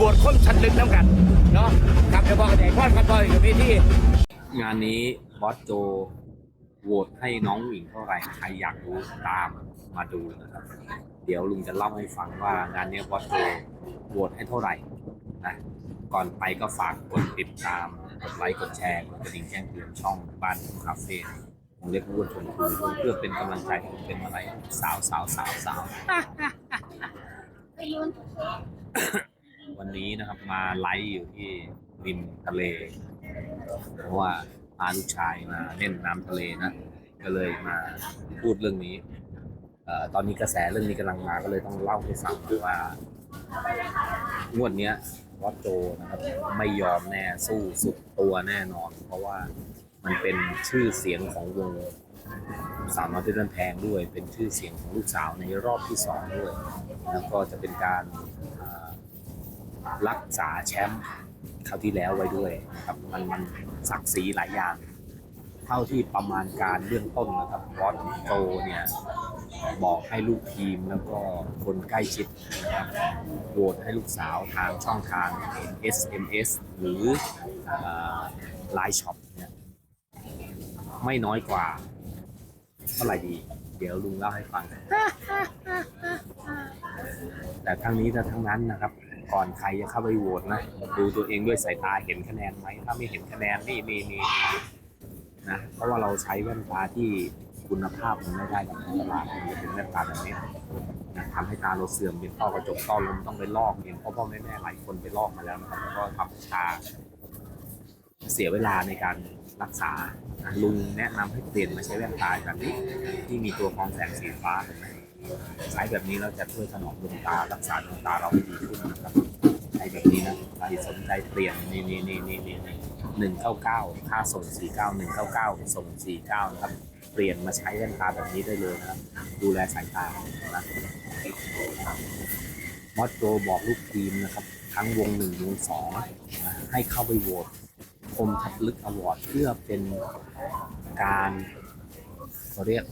บวชคนชั้นลึกน้ำกันเนาะครับเดี๋ยวบอกกันใหญ่พอดกันพออยู่ที่งานนี้บอสโจโหวตให้น้องหญิงเท่าไหร่ใครอยากรู้ตามมาดูนะครับ เดี๋ยวลุงจะเล่าให้ฟังว่างานนี้บอสโจโหวตให้เท่าไหร่นะก่อนไปก็ฝากกดติดตามกดไลค์กดแชร์กดกระดิ่งแจ้งเตือนช่องบ้านคาเฟ่ผมเรียกว่าชวนคุยเพื่อเป็นกำลังใจให้ผมเป็นอะไรสาวสาวสาวสาว วันนี้นะครับ มาไลฟ์อยู่ที่ริมทะเล เพราะว่าพาลูกชายมาเล่นน้ำทะเลนะ ก็เลยมาพูดเรื่องนี้เอ่อตอนนี้กระแสเรื่องนี้กำลังมาก็เลยต้องเล่าให้ฟังว่างวดเนี้ยวัดโจนะครับ ไม่ยอมแน่สู้สุดตัวแน่นอน เพราะว่ามันเป็นชื่อเสียงของวงสาวน้อยเพชรบ้านแพงด้วย เป็นชื่อเสียงของลูกสาวในรอบที่สองด้วย แล้วก็จะเป็นการ รักษาแชมป์คราวที่แล้วไว้ด้วยครับมันมันศักดิ์ศรีหลายอย่าง เท่าที่ประมาณการเบื้องต้นนะครับวอตโจเนี่ยบอกให้ลูกทีมแล้วก็คนใกล้ชิดนะครับโหวตให้ลูกสาวทางช่องทาง SMS หรือไลน์ช็อปเนี่ยไม่น้อยกว่า เท่าไหร่ดี เดี๋ยวลุงเล่าให้ฟัง แต่ทั้งนี้และทั้งนั้นนะครับ ก่อนใครจะเข้าไปโหวตนะ ดูตัวเองด้วยสายตาเห็นคะแนนไหมถ้าไม่เห็นคะแนนนี่นี่นี่นะเพราะว่าเราใช้แว่นตาที่คุณภาพมันไม่ได้กับตลาดมันจะเป็นแว่นตาแบบนี้นะทำให้ตาเราเสื่อมเป็นต้อกระจกต้อลมต้องไปลอกเองเพราะพ่อแม่แม่หลายคนไปลอกมาแล้วนะครับแล้วก็ทำชาเสียเวลาในการรักษาลุงแนะนำให้เปลี่ยนมาใช้แว่นตาแบบนี้ที่มีตัวกรองแสงสีฟ้าเห็นไหม ใช้แบบนี้เราจะช่วยถนอมดวงตารักษาดวงตาเราให้ดีขึ้นนะครับใช้แบบนี้นะใครสนใจเปลี่ยนนี่นี่นี่นี่นี่หนึ่งเก้าเก้าค่าส่งสี่เก้าหนึ่งเก้าเก้าส่งสี่เก้านะครับ เปลี่ยนมาใช้แว่นตาแบบนี้ได้เลยนะครับดูแลสายตานะมอสโจบอกลูกทีมนะครับ ทั้งวงหนึ่งวงสองนะให้เข้าไปโหวตคมทัดลึกอวอร์ดเพื่อเป็นการเขาเรียก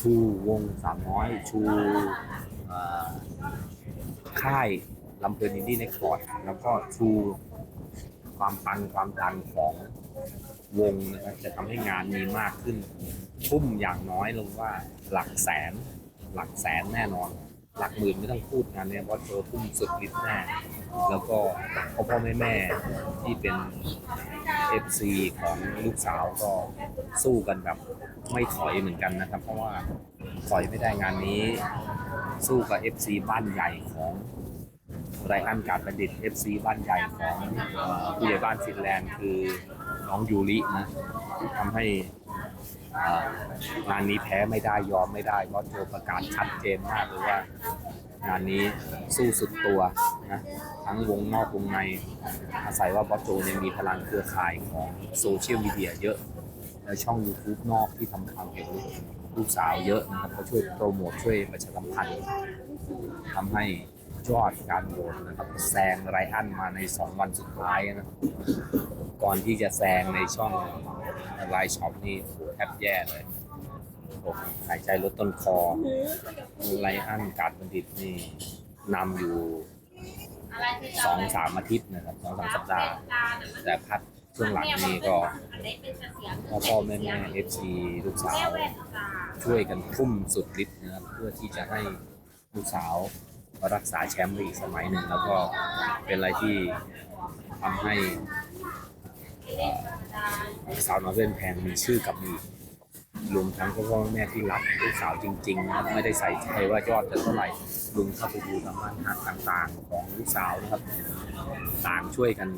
ชูวงสามน้อย ชูค่ายลำเพลินอินดี้ในคอร์ดแล้วก็ชูความปังความดังของวงนะครับจะทำให้งานมีมากขึ้น ทุ่มอย่างน้อยลงว่าหลักแสน หลักแสนแน่นอน หลักหมื่นไม่ต้องพูดงานเนี้ยเพราะเธอทุ่มสุดฤทธิ์แน่แล้วก็พ่อพ่อแม่แม่ที่เป็น FC ของลูกสาวก็สู้กันแบบไม่ถอยเหมือนกันนะครับ เพราะว่าถอยไม่ได้งานนี้ สู้กับ FC บ้านใหญ่ของไรอันการประดิษฐ์ FC บ้านใหญ่ของผู้ใหญ่บ้านฟินแลนด์คือน้องยูรินะทำให้ งานนี้แพ้ไม่ได้ยอมไม่ได้เพราะโจประกาศชัดเจนมากเลยว่า งานนี้สู้สุดตัวนะทั้งวงนอกวงในอาศัยว่าบอสโจเนี่ยมีพลังเครือข่ายของโซเชียลมีเดียเยอะ แล้วช่อง YouTube นอกที่ทำข่าวเกี่ยวกับลูกสาวเยอะนะครับก็ช่วยโปรโมทช่วยประชาสัมพันธ์ทำให้ยอดการโหวตนะครับแซงไรอันมาใน 2 วันสุดท้ายนะ ก่อนที่จะแซงในช่องไลน์ช็อปนี่โหแทบแย่เลยโอ้หายใจลดต้นคอไรอันการบัณฑิตนี่นำอยู่สองสามอาทิตย์นะครับสองสามสัปดาห์ แต่พัดช่วงหลังนี้ก็พ่อพ่อแม่แม่เอฟซีลูกสาว ช่วยกันทุ่มสุดฤทธิ์นะครับเพื่อที่จะให้ลูกสาวรักษาแชมป์ได้อีกสมัยหนึ่ง แล้วก็เป็นอะไรที่ทำให้ เอ่อสาวน้อยเป็นแพงมีชื่อกับมีรวมทั้งพ่อแม่ที่รักลูกสาวจริงๆนะไม่ได้ใส่ใจว่ายอดจะเท่าไหร่ลุงเข้าไปดูตามบ้านฮักต่างๆ ของลูกสาวนะครับต่างช่วยกัน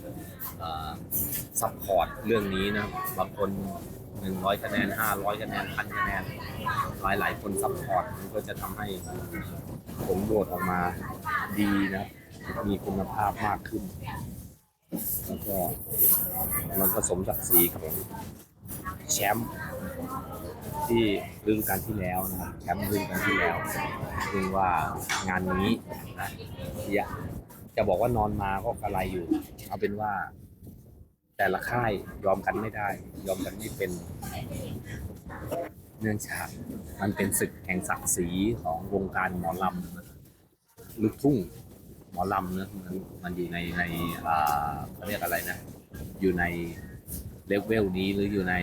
ซัพพอร์ตเรื่องนี้นะบางคนหนึ่งร้อยคะแนนห้าร้อยคะแนนพันคะแนนหลายๆคนซัพพอร์ตมันก็จะทำให้ผลโหวตออกมาดีนะ มีคุณภาพมากขึ้น แล้วก็มันผสมศักดิ์ศรีของแชมป์ที่ฤดูกาลที่แล้วนะครับแชมป์ฤดูกาลที่แล้วซึ่งว่างานนี้นะจะบอกว่านอนมาก็กระไรอยู่ เอาเป็นว่า แต่ละค่ายยอมกันไม่ได้ ยอมกันไม่เป็น เนื่องจากมันเป็นศึกแห่งศักดิ์ศรีของวงการหมอลำลูกทุ่ง หมอลำเนะมันมันอยู่ในในอ่าเขาเรียกอะไรนะ อยู่ในเลเวลนี้หรืออยู่ใน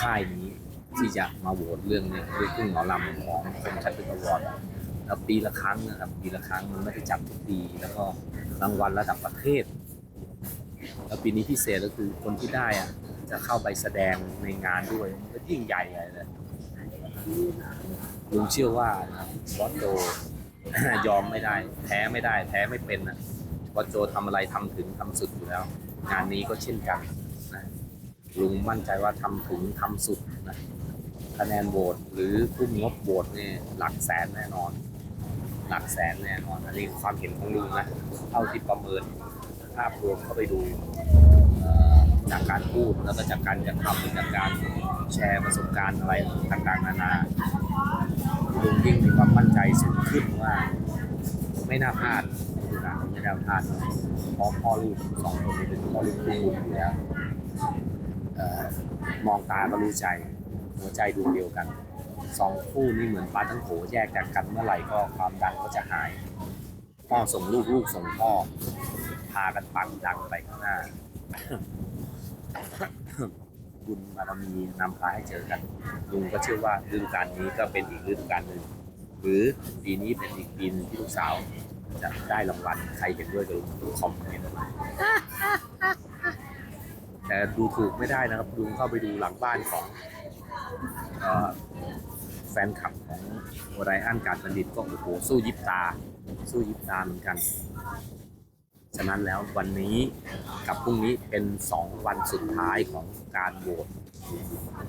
ค่ายนี้ ที่จะมาโหวตเรื่องนี้เรื่องหมอลำของคมชัดเป็นอวอร์ดแล้วปีละครั้งนะครับปีละครั้งมันไม่ได้จัดทุกปีแล้วก็รางวัลระดับประเทศ แล้วปีนี้พิเศษก็คือคนที่ได้อะจะเข้าไปแสดงในงานด้วยมันก็ยิ่งใหญ่เลยลุงเชื่อว่านะครับอตโจ ยอมไม่ได้ แพ้ไม่ได้ แพ้ไม่เป็นนะวอตโจทำอะไรทำถึงทำสุดอยู่แล้ว งานนี้ก็เช่นกันนะลุงมั่นใจว่าทำถึงทำสุดนะคะแนนโหวตหรือคุ้มงบโหวตเนี่ยหลักแสนแน่นอน หลักแสนแน่นอนอันนี้ความเห็นของลุงนะเท่าที่ประเมินภาพรวมเข้าไปดู จากการพูดแล้วก็จากการกระทำจากการแชร์ประสบการณ์อะไรต่างๆนานาลุงยิ่งมีความมั่นใจสูงขึ้นว่า ไม่น่าพลาดดูนะไม่น่าพลาดเพราะพ่อลูกสองคนนี้เป็นพ่อลูกคู่บุญอยู่แล้วมองตาก็รู้ใจหัวใจดวงเดียวกันสองคู่นี้เหมือนปลาทั้งโขแยกจากกันเมื่อไหร่ก็ความดังก็จะหาย พ่อส่งลูกลูกส่งพ่อพากันปังดังไปข้างหน้า บุญบารมีนำพาให้เจอกันลุงก็เชื่อว่าฤดูกาลนี้ก็เป็นอีกฤดูกาลหนึ่งหรือปีนี้เป็นอีกปีนที่ลูกสาวจะได้รางวัลใครเห็นด้วยกับลุงดูคอมเมนต์แต่ดูถูกไม่ได้นะครับลุงเข้าไปดูหลังบ้านของแฟนคลับของไรอันการบัณฑิตก็โอ้โหสู้ยิบตา สู้ยิบตาเหมือนกัน ฉะนั้นแล้ววันนี้กับพรุ่งนี้เป็นสองวันสุดท้ายของการโหวต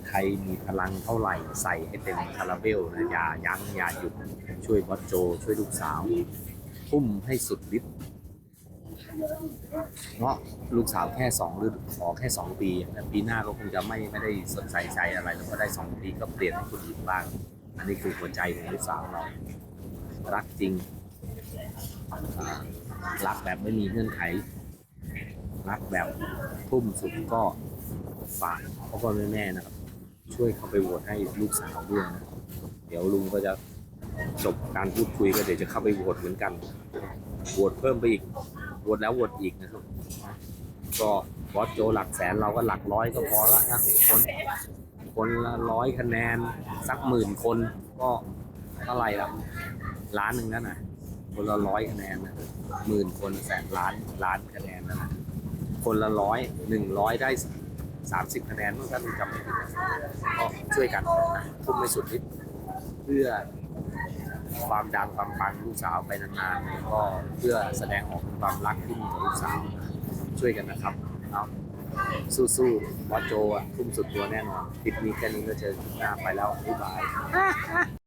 ใครมีพลังเท่าไหร่ใส่ให้เต็มคาราเบลนะอย่ายั้งอย่าหยุดช่วยบอสโจ ช่วยลูกสาวทุ่มให้สุดฤทธิ์เงาะลูกสาวแค่สองหรือขอแค่สองปีแต่ปีหน้าก็คงจะไม่ไม่ได้สนใจใจอะไรแล้วก็ได้สองปีก็เปลี่ยนให้คนอื่นบ้าง อันนี้คือหัวใจของลูกสาวเรารักจริง รักแบบไม่มีเงื่อนไข รักแบบทุ่มสุดก็ฝากพ่อพ่อแม่แม่นะครับ ช่วยเข้าไปโหวตให้ลูกสาวด้วยนะเดี๋ยวลุงก็จะจบการพูดคุยก็เดี๋ยวจะเข้าไปโหวตเหมือนกันโหวตเพิ่มไปอีกโหวตแล้วโหวตอีกนะครับ ก็บอสโจหลักแสนเราก็หลักร้อยก็พอละนะคนคนละร้อยคะแนน สักหมื่นคนก็เท่าไหร่ละล้านหนึ่งนั่นน่ะ คนละร้อยคะแนนนะหมื่นคนแสนล้านล้านคะแนนนะนะคนละร้อยหนึ่งร้อยได้สามสิบคะแนนถ้าลุงจำไม่ผิดนก็ช่วยกันนะทุ่มไม่สุดฤทธิ์เพื่อความดังความปังลูกสาวไปนานๆแล้วก็เพื่อแสดงออกความรักที่มีต่อลูกสาวช่วยกันนะครับเอาสู้ๆบอโจอะทุ่มสุดตัวแน่นอนคลิปนี้แค่นี้ก็เจอหน้าไปแล้วบ๊ายบาย